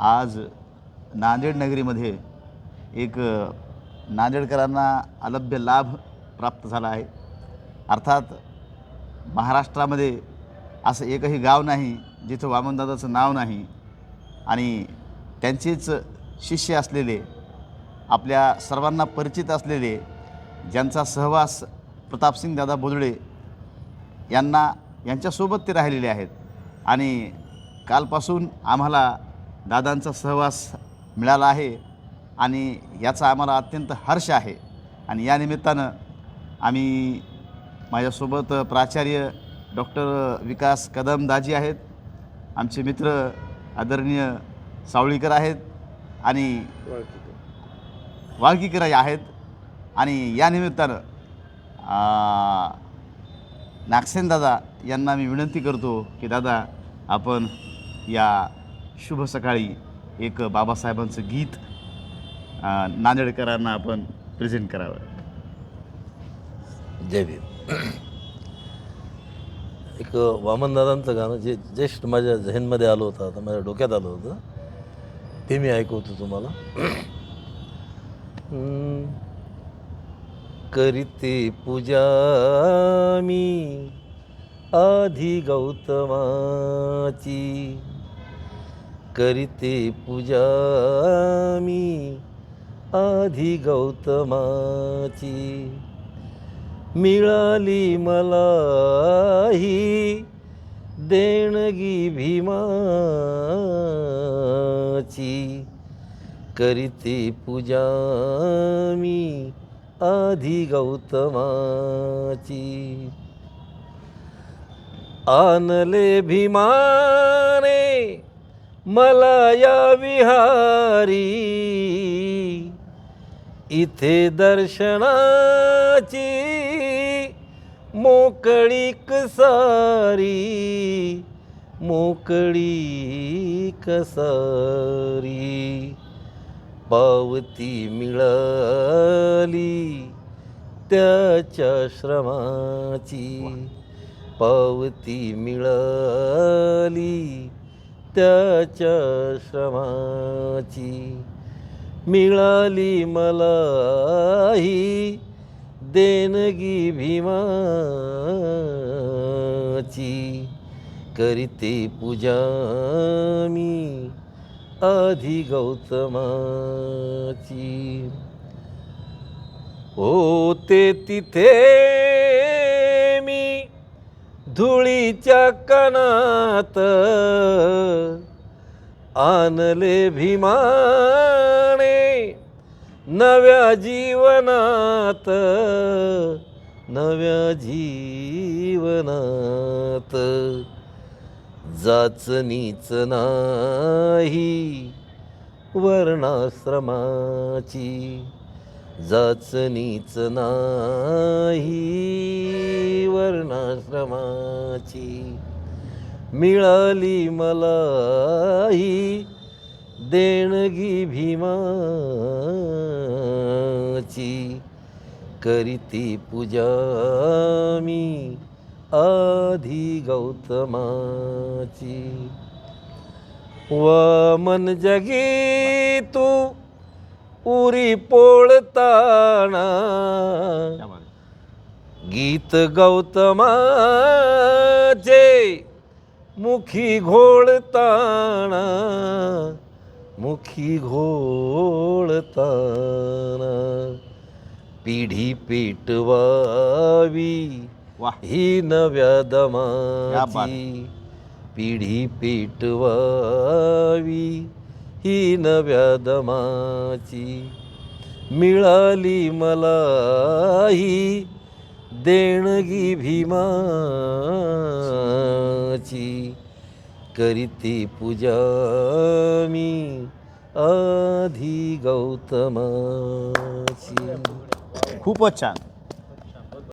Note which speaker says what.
Speaker 1: आज नांदेड नगरीमध्ये एक नांदेडकरांना अलभ्य लाभ प्राप्त झाला आहे. अर्थात महाराष्ट्रामध्ये असं एकही गाव नाही जिथं वामनदादाचं नाव नाही आणि त्यांचेच शिष्य असलेले आपल्या सर्वांना परिचित असलेले ज्यांचा सहवास प्रतापसिंग दादा बोदळे यांना यांच्यासोबत ते राहिलेले आहेत. आणि कालपासून आम्हाला दादांचा सहवास मिळाला आहे आणि याचा आम्हाला अत्यंत हर्ष आहे. आणि या निमित्तानं आम्ही माझ्यासोबत प्राचार्य डॉक्टर विकास कदम दाजी आहेत. आमचे मित्र आदरणीय सावळीकर आहेत आणि वाळकीकर आहेत. आणि या निमित्तानं नागसेन दादा यांना मी विनंती करतो की दादा आपण या शुभ सकाळी एक बाबासाहेबांचं गीत नांदेडकरांना आपण प्रेझेंट करावं.
Speaker 2: जय भीम. एक वामनदादांचं गाणं जे जस्ट माझ्या झेनमध्ये आलं होतं आता माझ्या डोक्यात आलं होतं ते मी ऐकवतो तुम्हाला. करीते पूजा मी आधी गौतमाची. करीते पूजा मी आधी गौतमाची. मिळाली मला ही देणगी भीमाची. करीते पूजा मी आधी गौतमाची. आनले भीमाने मला या विहारी इथे दर्शनाची मोकळी कसारी मोकळी कसारी पावती मिळाली त्याच्या श्रमाची पावती मिळाली त्याच्या श्रमाची मिळाली मला ही देणगी भीमाची. करीते पूजा मी आधी गौतमाची. होते तिथे मी धुळीच्या कणात आणले भीमाने नव्या जीवनात नव्या जीवनात. जाचनीच नाही वर्णाश्रमाची जाचनीच नाही वर्णाश्रमाची. मिळाली मला ही देणगी भीमाची. करीती पूजा मी आधी गौतमाची. वामन जगी तू उरी पोळताना. गीत गौतमाचे मुखी घोळताना मुखी घोळताना पिढी पेटवावी ही नव्या दमाची. पिढी पेटवावी ही नव्या दमाची. मिळाली मला ही देणगी भीमाची करीती पूजा मी आधी गौतमाची.
Speaker 1: खूपच छान.